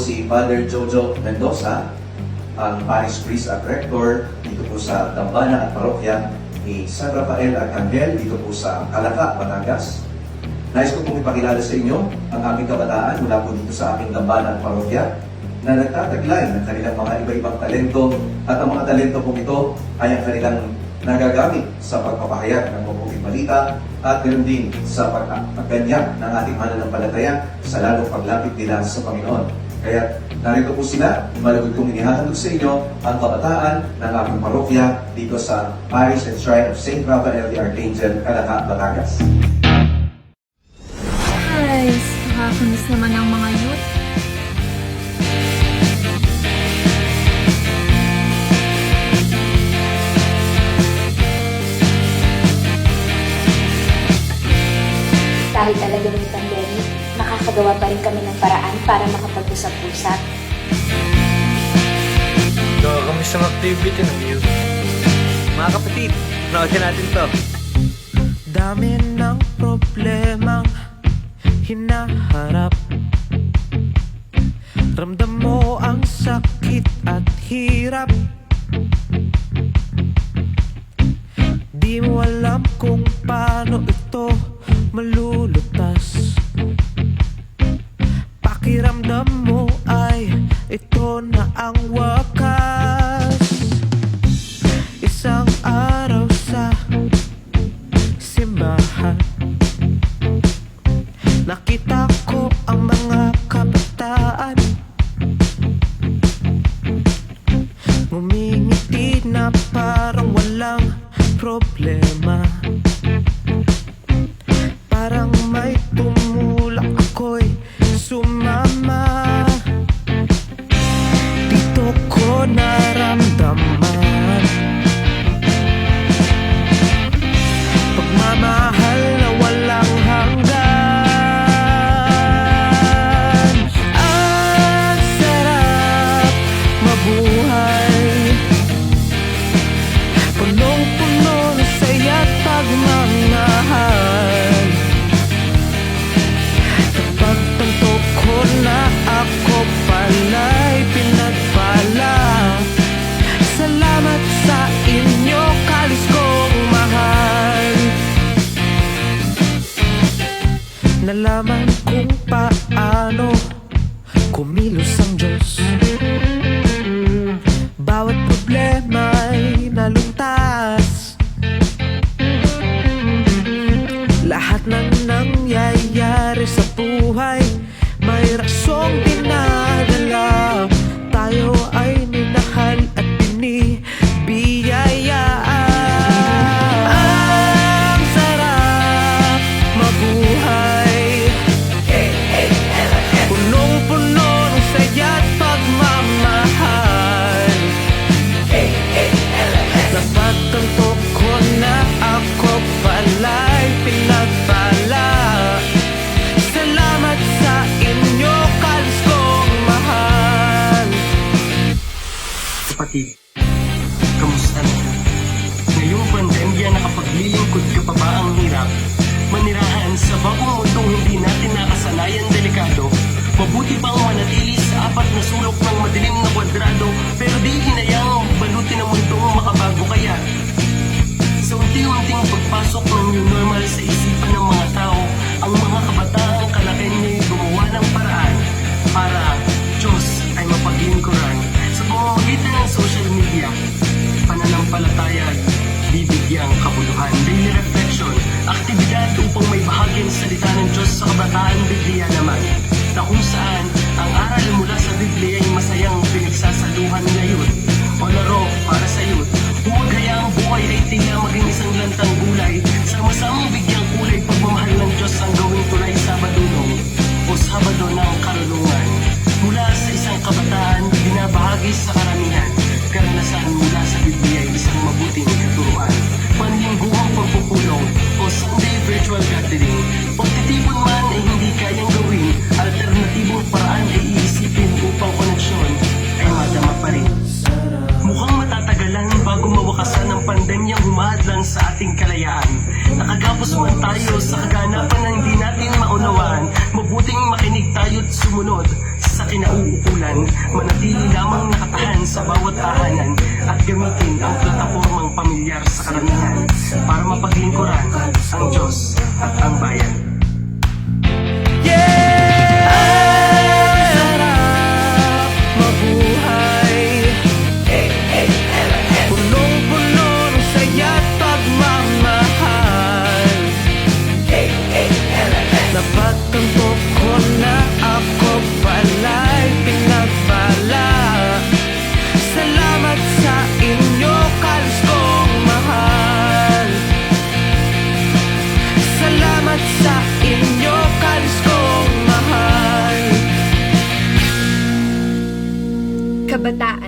si Father Jojo Mendoza, ang Parish Priest at Rector dito po sa Dambana at Parokya ni San Rafael Arcangel dito po sa Calaca, Batangas. Nais ko pong ipakilala sa inyo ang aming kabataan mula po dito sa aming Dambana at Parokya na nagtataglay ng kanilang mga iba-ibang talento at ang mga talento pong ito ay ang kanilang nagagamit sa pagpapahayag ng mabuting balita at ganoon din sa pagpaganyak ng ating mananampalataya sa lalong paglapit nila sa Panginoon. Kaya narito po sila, malagod kong inihatandog sa inyo ang kabataan ng aking parokya dito sa Parish and Shrine of St. Raphael the Archangel, Calaca, Batangas. Guys, nakakamiss naman ang mga youth. Kahit talaga may pandemic, nakakagawa pa rin kami ng paraan para makapag-usap-usap. Nakakamiss ang activity ng youth. Mga kapatid, noodin natin to. Dami ng problemang hinaharap Ramdam mo ang sakit at hirap Di mo alam kung paano ito malulutas ang Nalaman kung paano kumilos ang Diyos. Bawat problema'y naluntas Kapatid, kamusta na? Ngayong pandemya nakapaglilingkod ka pa ba ang hirap? Manirahan sa bagong mundong hindi natin nakasanayan delikado Mabuti pang manatili sa apat na sulok ng madilim na kwadrado Pero di hinayang balutin ang mundong makabago kaya Sa unti-unting pagpasok ng new normal sa isipan ng mga tao Ang mga kabataang kalakin niya gumawa ng paraan Para Diyos ay mapaglingkuran pamamagitan ng social media Pananampalataya at bibigyang kabuluhan Daily reflection Aktibidad upang may bahagi ng salita ng Diyos sa kabataan Biblia naman Na kung saan sumunod sa kinauukulan, manatili lamang nakatahan sa bawat tahanan at gamitin ang platapormang pamilyar sa karamihan para mapaglingkuran ang Diyos at ang bayan. Kong mahal Kabataan